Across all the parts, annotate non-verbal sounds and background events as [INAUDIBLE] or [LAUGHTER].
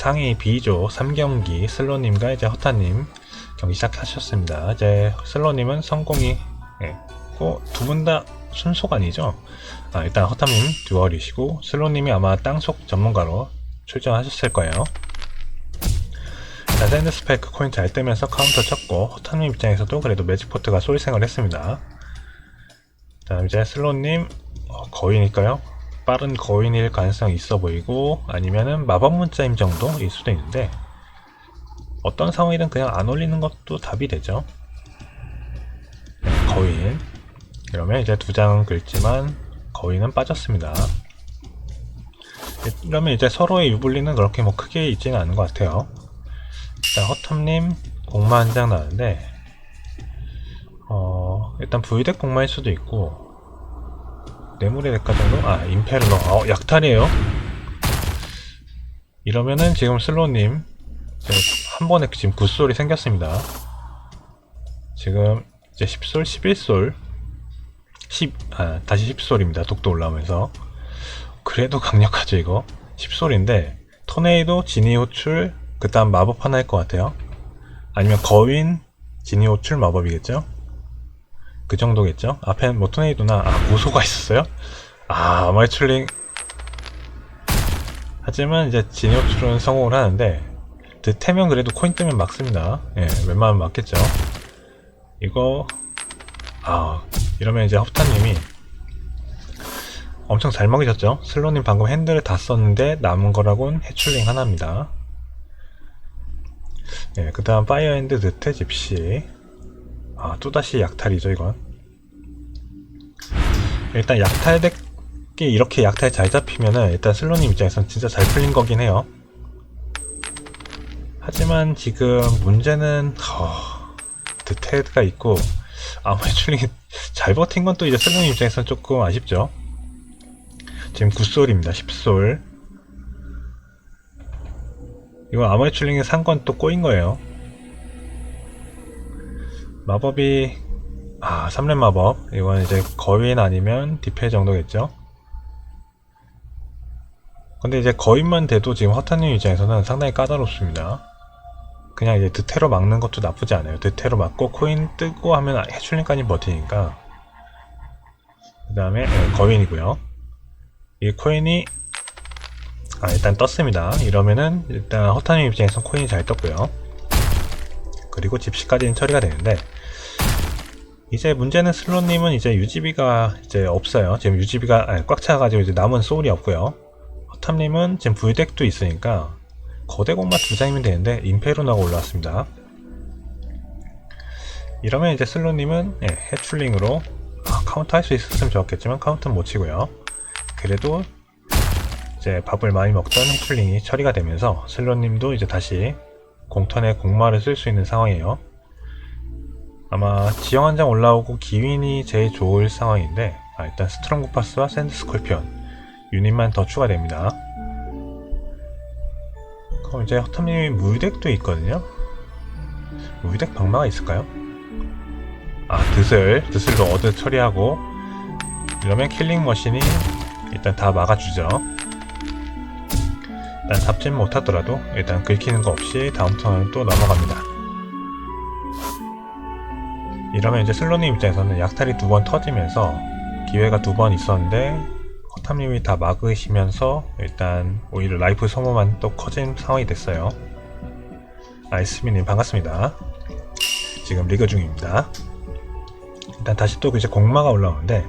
상위 B조 3경기 슬로님과 이제 허타님 경기 시작하셨습니다. 이제 슬로님은 성공이 예, 두분 다 순속 아니죠? 아, 일단 허타님 듀얼이시고 슬로님이 아마 땅속 전문가로 출전하셨을 거예요. 자, 샌드 스파이크 코인 잘 뜨면서 카운터 쳤고 허타님 입장에서도 그래도 매직포트가 솔생을 했습니다. 자, 이제 슬로님 어, 거위니까요. 빠른 거인일 가능성이 있어 보이고 아니면은 마법 문자임 정도일 수도 있는데 어떤 상황이든 그냥 안 올리는 것도 답이 되죠. 네, 거인 이러면 이제 두 장은 긁지만 거인은 빠졌습니다. 이러면 이제 서로의 유불리는 그렇게 뭐 크게 있지는 않은 것 같아요. 일단 허텀님 공마 한 장 나는데 어 일단 부유덱 공마일 수도 있고 뇌물의 정도? 아 임페르노. 어 약탈이에요? 이러면은 지금 슬로우님 한 번에 지금 굿솔이 생겼습니다. 지금 이제 10솔 11솔 10, 아 다시 10솔입니다. 독도 올라오면서. 그래도 [LAUGHS] 강력하죠 이거? 10솔인데 토네이도 지니 호출 그 다음 마법 하나 일 것 같아요. 아니면 거윈 지니 호출 마법이겠죠 그 정도겠죠? 앞에 뭐 토네이도나 아 고소가 [LAUGHS] 있었어요? 아 아마추링. 하지만 이제 지니 호출은 성공을 하는데 듯하면 그래도 코인 뜨면 막습니다. 예 웬만하면 맞겠죠. 이거 아 이러면 이제 허프타님이 엄청 잘 먹이셨죠? 슬로님 방금 핸들을 다 썼는데 남은 거라곤 해출링 하나입니다. 예, 그 다음 파이어핸드 늑태 집시 아 또다시 약탈이죠 이건. 일단 약탈덱이 이렇게 약탈 잘 잡히면은 일단 슬로님 입장에선 진짜 잘 풀린 거긴 해요. 하지만 지금 문제는 허... 드테드가 있고 아무래출링이 [LAUGHS] 잘 버틴 건 또 이제 슬로님 입장에선 조금 아쉽죠. 지금 9솔입니다 10솔. 이거 아무래출링이 산건 또 꼬인 거예요 마법이 아 3렙 마법. 이건 이제 거인 아니면 디페 정도겠죠? 근데 이제 거인만 돼도 지금 허타님 입장에서는 상당히 까다롭습니다. 그냥 이제 드테로 막는 것도 나쁘지 않아요. 드테로 막고 코인 뜨고 하면 해출링까지 버티니까. 그 다음에 거인이고요. 이 코인이 아 일단 떴습니다. 이러면은 일단 허타님 입장에서 코인이 잘 떴고요 그리고 집시까지는 처리가 되는데 이제 문제는 슬롯님은 이제 유지비가 이제 없어요. 지금 유지비가 아니, 꽉 차가지고 이제 남은 소울이 없고요. 허탐님은 지금 불덱도 있으니까 거대 공마 두 장이면 되는데 임페르노가 올라왔습니다. 이러면 이제 슬롯님은 예, 해출링으로 아, 카운터 할 수 있었으면 좋았겠지만 카운터는 못 치고요. 그래도 이제 밥을 많이 먹던 해출링이 처리가 되면서 슬롯님도 이제 다시 공턴에 공마를 쓸 수 있는 상황이에요. 아마 지형 한 장 올라오고 기윈이 제일 좋을 상황인데 아, 일단 스트롱 파스와 샌드 스콜피언 유닛만 더 추가됩니다. 그럼 이제 허탐님이 물덱도 있거든요. 물덱 방마가 있을까요? 아 드슬 드슬도 어드 처리하고 이러면 킬링 머신이 일단 다 막아주죠. 일단 잡진 못하더라도 일단 긁히는 거 없이 다음 턴은 또 넘어갑니다. 이러면 이제 슬로님 입장에서는 약탈이 두 번 터지면서 기회가 두 번 있었는데 허탐님이 다 막으시면서 일단 오히려 라이프 소모만 또 커진 상황이 됐어요. 아이스미님 반갑습니다. 지금 리그 중입니다. 일단 다시 또 이제 공마가 올라오는데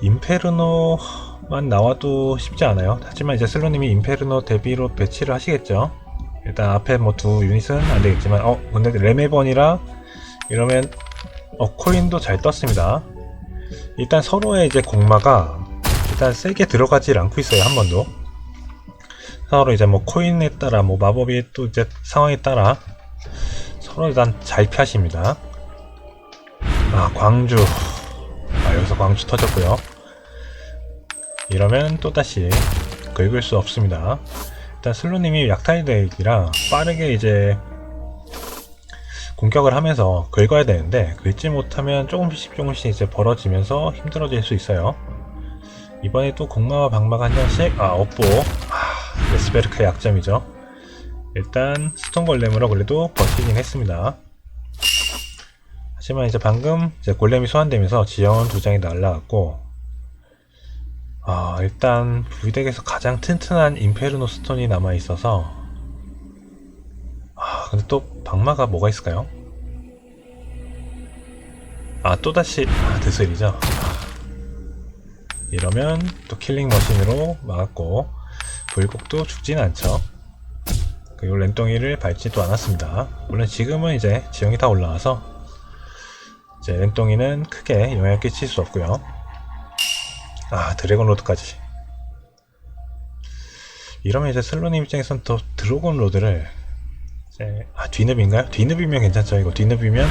임페르노 만 나와도 쉽지 않아요. 하지만 이제 슬로님이 임페르노 대비로 배치를 하시겠죠. 일단 앞에 뭐 두 유닛은 안 되겠지만 어 근데 레메번이라 이러면 어 코인도 잘 떴습니다. 일단 서로의 이제 공마가 일단 세게 들어가질 않고 있어요 한 번도. 서로 이제 뭐 코인에 따라 뭐 마법이 또 이제 상황에 따라 서로 일단 잘 피하십니다. 아 광주. 아 여기서 광주 터졌고요 이러면 또다시 긁을 수 없습니다 일단 슬로님이 약탈덱이라 빠르게 이제 공격을 하면서 긁어야 되는데 긁지 못하면 조금씩 조금씩 이제 벌어지면서 힘들어질 수 있어요. 이번에 또 공마와 방마가 한 장씩 아 업보 아, 레스베르크의 약점이죠. 일단 스톤 골렘으로 그래도 버티긴 했습니다. 하지만 이제 방금 이제 골렘이 소환되면서 지형은 두 장이 날라갔고 아 일단 V덱에서 가장 튼튼한 임페르노 스톤이 남아 있어서 아 근데 또 방마가 뭐가 있을까요? 아 또다시 아 드슬이죠? 이러면 또 킬링 머신으로 막았고 불곡도 죽진 않죠. 그리고 랜덩이를 밟지도 않았습니다. 물론 지금은 이제 지형이 다 올라와서 이제 랜덩이는 크게 영향을 끼칠 수 없고요 아 드래곤 로드까지. 이러면 이제 슬로님 입장에선 또 드래곤 로드를 이제 아 뒤늪인가요? 뒤늪이면 괜찮죠. 이거 뒤늪이면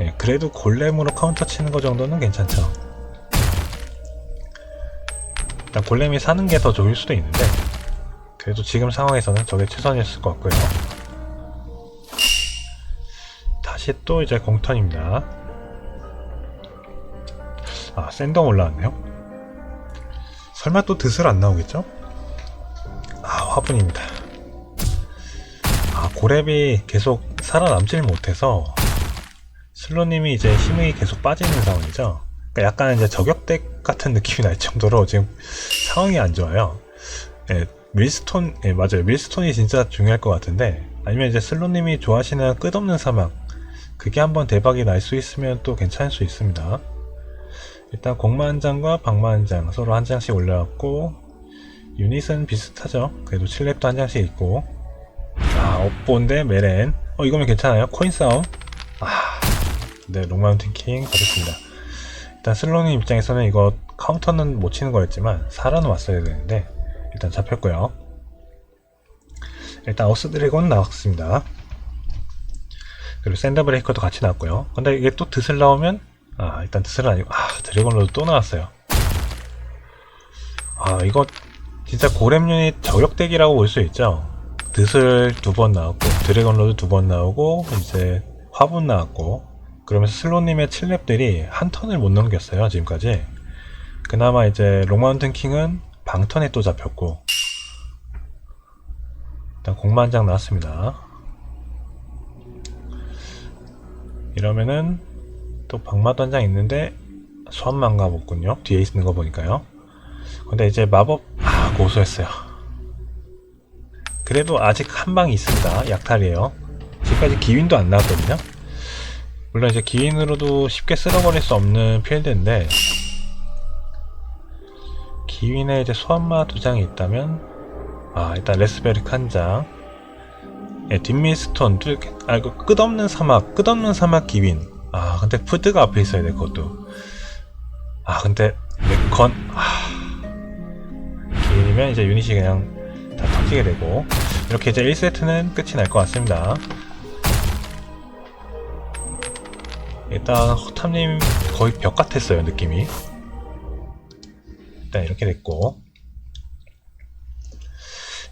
예, 그래도 골렘으로 카운터 치는 거 정도는 괜찮죠. 일단 골렘이 사는 게 더 좋을 수도 있는데 그래도 지금 상황에서는 저게 최선이었을 것 같고요. 다시 또 이제 공턴입니다 아 샌덤 올라왔네요? 설마 또 드슬 안 나오겠죠? 아 화분입니다. 아 고랩이 계속 살아남질 못해서 슬로님이 이제 힘이 계속 빠지는 상황이죠? 그러니까 약간 이제 저격덱 같은 느낌이 날 정도로 지금 상황이 안 좋아요. 예, 밀스톤 예 맞아요. 밀스톤이 진짜 중요할 것 같은데 아니면 이제 슬로님이 좋아하시는 끝없는 사막 그게 한번 대박이 날 수 있으면 또 괜찮을 수 있습니다 일단 공마 한 장과 방마 한 장 서로 한 장씩 올려왔고 유닛은 비슷하죠 그래도 7렙도 한 장씩 있고 아 업본데 메렌 어 이거면 괜찮아요 코인 싸움 아 네, 롱마운틴 킹 받았습니다. 일단 슬로님 입장에서는 이거 카운터는 못 치는 거였지만 살아는 왔어야 되는데 일단 잡혔고요. 일단 어스 드래곤 나왔습니다. 그리고 샌더 브레이커도 같이 나왔고요. 근데 이게 또 드슬 나오면 아 일단 드슬은 아니고 아 드래곤로도 또 나왔어요. 아 이거 진짜 고렘 유닛 저격덱이라고 볼 수 있죠. 드슬 두번 나왔고 드래곤로드 두 번 나오고 이제 화분 나왔고 그러면서 슬로님의 7렙들이 한 턴을 못 넘겼어요 지금까지 그나마 이제 롱마운튼 킹은 방턴에 또 잡혔고 일단 공만장 나왔습니다 이러면은 또 방마도 한 장 있는데 수완만 가봤군요. 뒤에 있는 거 보니까요. 근데 이제 마법 아 고소했어요. 그래도 아직 한 방이 있습니다. 약탈이에요. 지금까지 기윈도 안 나왔거든요. 물론 이제 기인으로도 쉽게 쓸어버릴 수 없는 필드인데 기인에 이제 소환마 두 장이 있다면 아 일단 레스베릭 한장. 예, 뒷미스톤 두, 아 이거 끝없는 사막 끝없는 사막 기윈 아 근데 푸드가 앞에 있어야 될 것도. 아 근데 레컨 아. 기인이면 이제 유닛이 그냥 다 터지게 되고. 이렇게 이제 1세트는 끝이 날 것 같습니다. 일단 허탐님 거의 벽 같았어요 느낌이. 일단 이렇게 됐고.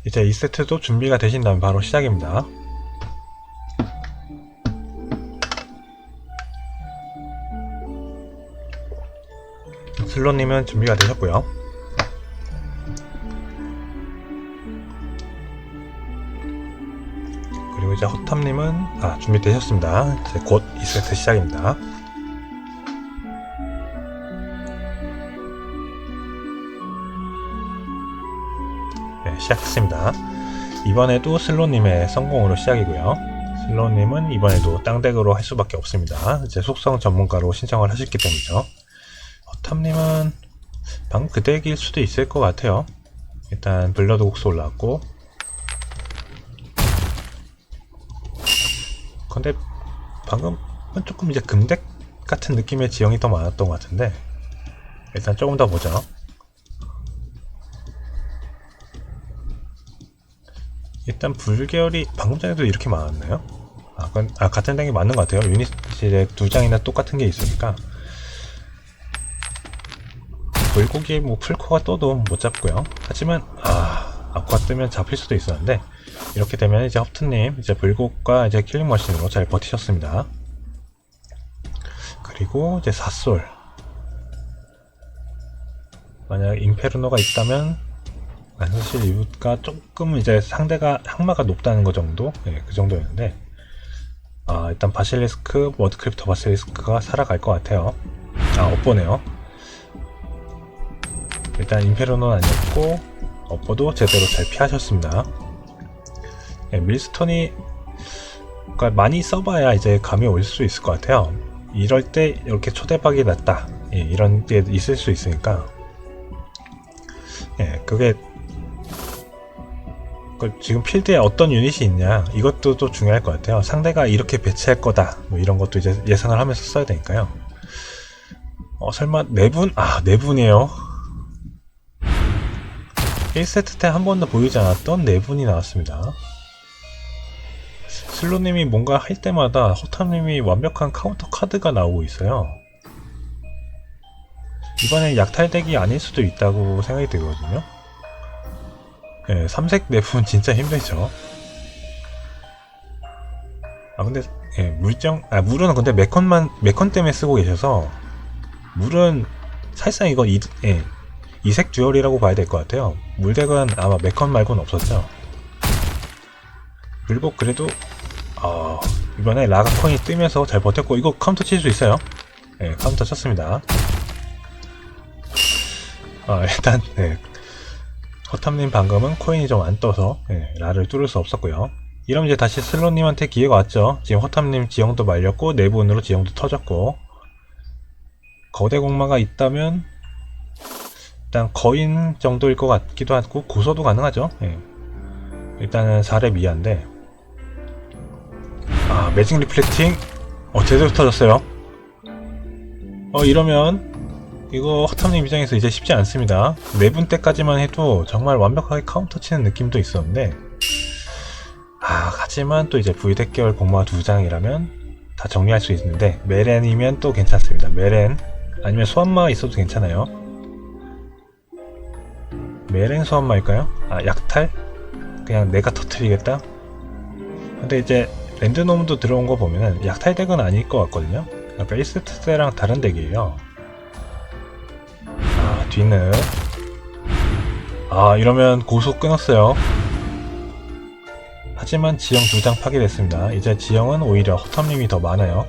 이제 2세트도 준비가 되신다면 바로 시작입니다 슬로님은 준비가 되셨고요 그리고 이제 허탐님은 아 준비되셨습니다. 이제 곧 2세트 시작입니다. 네, 시작했습니다. 이번에도 슬로님의 성공으로 시작이고요. 슬로님은 이번에도 땅덱으로 할 수밖에 없습니다. 이제 속성 전문가로 신청을 하셨기 때문이죠. 허탐님은 방금 그 덱일 수도 있을 것 같아요. 일단 블러드 곡수 올라왔고. 근데 방금은 조금 이제 금덱 같은 느낌의 지형이 더 많았던 것 같은데. 일단 조금 더 보죠. 일단 불계열이 방금 전에도 이렇게 많았나요? 아, 그건, 아 같은 덱이 맞는 것 같아요. 유닛이 두 장이나 똑같은 게 있으니까 불고기 뭐 풀코가 떠도 못 잡고요 하지만 아 아쿠아 뜨면 잡힐 수도 있었는데 이렇게 되면 이제 허프트님 이제 불곡과 이제 킬링 머신으로 잘 버티셨습니다. 그리고 이제 사솔 만약 임페르노가 있다면 아, 사실 이유가 조금 이제 상대가 항마가 높다는 거 정도? 예, 그 정도였는데 아, 일단 바실리스크, 워드크립터 바실리스크가 살아갈 것 같아요. 아, 업보네요. 일단 임페로는 아니었고 업보도 제대로 잘 피하셨습니다. 예, 밀스톤이 그러니까 많이 써봐야 이제 감이 올 수 있을 것 같아요. 이럴 때 이렇게 초대박이 났다. 예, 이런 게 있을 수 있으니까 예, 그게 그 지금 필드에 어떤 유닛이 있냐 이것도 또 중요할 것 같아요. 상대가 이렇게 배치할 거다 뭐 이런 것도 이제 예상을 하면서 써야 되니까요. 어 설마 네 분? 아, 네 분이에요. 1세트 때 한 번도 보이지 않았던 네 분이 나왔습니다. 슬로님이 뭔가 할 때마다 허탐님이 완벽한 카운터 카드가 나오고 있어요. 이번엔 약탈덱이 아닐 수도 있다고 생각이 들거든요. 예, 삼색 내분 진짜 힘들죠. 아 근데 예, 물정 아 물은 근데 메컨만 메컨 때문에 쓰고 계셔서 물은 사실상 이거 이, 예, 이색 듀얼이라고 봐야 될 것 같아요. 물덱은 아마 메컨 말고는 없었죠. 그리고 그래도 어, 이번에 라가콘이 뜨면서 잘 버텼고 이거 카운터 칠 수 있어요. 예, 카운터 쳤습니다. 아, 일단 네. 허탐님 방금은 코인이 좀 안 떠서 예, 라를 뚫을 수 없었고요. 이러면 이제 다시 슬로님한테 기회가 왔죠. 지금 허탐님 지형도 말렸고 내분으로 지형도 터졌고 거대 공마가 있다면 일단 거인 정도일 것 같기도 하고 고소도 가능하죠. 예. 일단은 4렙 이하인데 아 매직 리플렉팅 어 제대로 터졌어요. 어 이러면 이거 허탐님 입장에서 이제 쉽지 않습니다. 네분 때까지만 해도 정말 완벽하게 카운터 치는 느낌도 있었는데 아 하지만 또 이제 V덱 계열 공마 두 장이라면 다 정리할 수 있는데 메렌이면 또 괜찮습니다. 메렌 아니면 소환마가 있어도 괜찮아요. 메렌 소환마일까요? 아 약탈? 그냥 내가 터트리겠다? 근데 이제 랜드놈도 들어온 거 보면은 약탈 덱은 아닐 것 같거든요. 아까 1세트 때랑 다른 덱이에요. 아, 뒤는. 아, 이러면 고속 끊었어요. 하지만 지형 두 장 파괴됐습니다. 이제 지형은 오히려 허탐님이 더 많아요.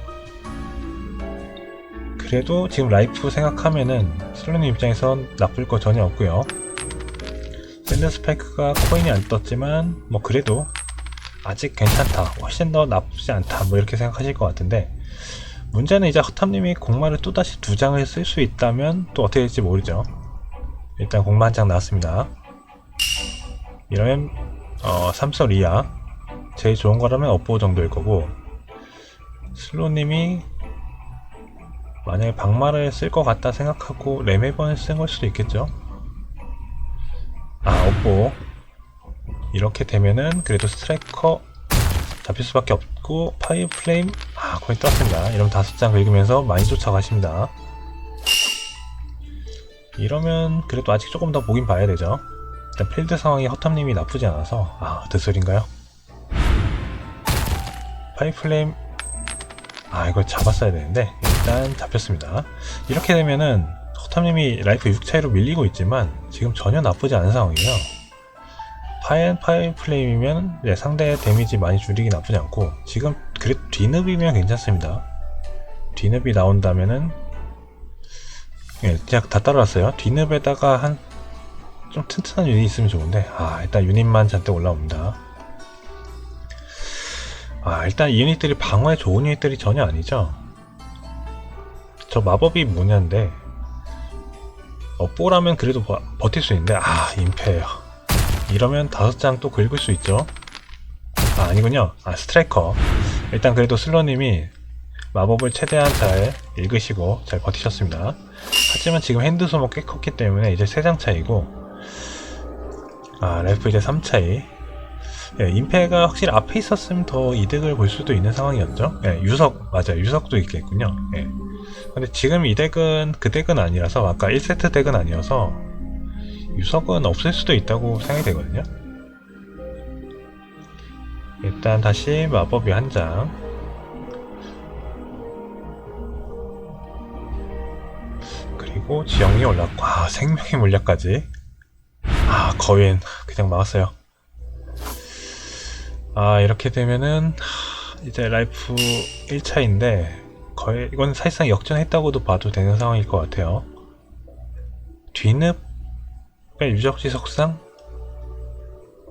그래도 지금 라이프 생각하면은 슬로님 입장에선 나쁠 거 전혀 없고요. 샌드 스파이크가 코인이 안 떴지만 뭐 그래도 아직 괜찮다. 훨씬 더 나쁘지 않다. 뭐 이렇게 생각하실 것 같은데 문제는 이제 허탐님이 공마를 또다시 두 장을 쓸 수 있다면 또 어떻게 될지 모르죠. 일단 공마 한 장 나왔습니다. 이러면 어, 3설 이하 제일 좋은 거라면 업보 정도일 거고 슬로님이 만약에 박마를 쓸 것 같다 생각하고 레메번을 쓴 걸 수도 있겠죠. 아 업보 이렇게 되면은 그래도 스트라이커 잡힐 수밖에 없고 파이어 플레임? 아 거의 떴습니다. 이러면 다섯 장 긁으면서 많이 쫓아가십니다. 이러면 그래도 아직 조금 더 보긴 봐야 되죠. 일단 필드 상황이 허탐님이 나쁘지 않아서. 아 드슬인가요? 파이어 플레임? 아 이걸 잡았어야 되는데 일단 잡혔습니다. 이렇게 되면은 허탐님이 라이프 6 차이로 밀리고 있지만 지금 전혀 나쁘지 않은 상황이에요 파이앤 파이 플레임이면 네, 상대의 데미지 많이 줄이기 나쁘지 않고 지금 그래도 뒤늪이면 괜찮습니다. 뒤늪이 나온다면은 예, 그냥 다 따라왔어요. 뒤늪에다가 한 좀 튼튼한 유닛 있으면 좋은데 아 일단 유닛만 잔뜩 올라옵니다. 아 일단 이 유닛들이 방어에 좋은 유닛들이 전혀 아니죠. 저 마법이 뭐냐인데 업보라면 그래도 버, 버틸 수 있는데 아 임페예요. 이러면 다섯 장 또 긁을 수 있죠. 아, 아니군요. 아, 스트라이커. 일단 그래도 슬로님이 마법을 최대한 잘 읽으시고 잘 버티셨습니다. 하지만 지금 핸드 소모 꽤 컸기 때문에 이제 3장 차이고, 아, 래프 이제 3차이. 예, 임페가 확실히 앞에 있었으면 더 이득을 볼 수도 있는 상황이었죠. 예, 유석, 맞아요. 유석도 있겠군요. 예. 근데 지금 이 덱은 그 덱은 아니라서, 아까 1세트 덱은 아니어서, 유석은 없을 수도 있다고 생각이 되거든요. 일단 다시 마법이 한 장. 그리고 지형이 올랐고, 아, 생명의 물약까지. 아, 아 거인 그냥 막았어요 아 이렇게 되면은 하, 이제 라이프 1차인데 거의 이건 사실상 역전했다고도 봐도 되는 상황일 것 같아요. 뒤늪의 유적지 속상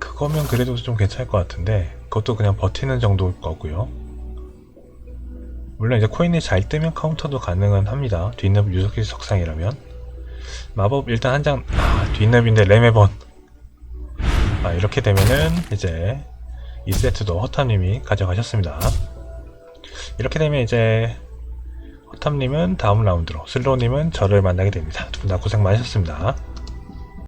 그거면 그래도 좀 괜찮을 것 같은데 그것도 그냥 버티는 정도일 거고요. 물론 이제 코인이 잘 뜨면 카운터도 가능은 합니다. 뒤늪 유적지 속상이라면. 마법 일단 한 장 아, 뒷lep인데 램의번 아, 이렇게 되면은 이제 2세트도 허탐님이 가져가셨습니다. 이렇게 되면 이제 허탐님은 다음 라운드로 슬로우님은 저를 만나게 됩니다. 두 분 다 고생 많으셨습니다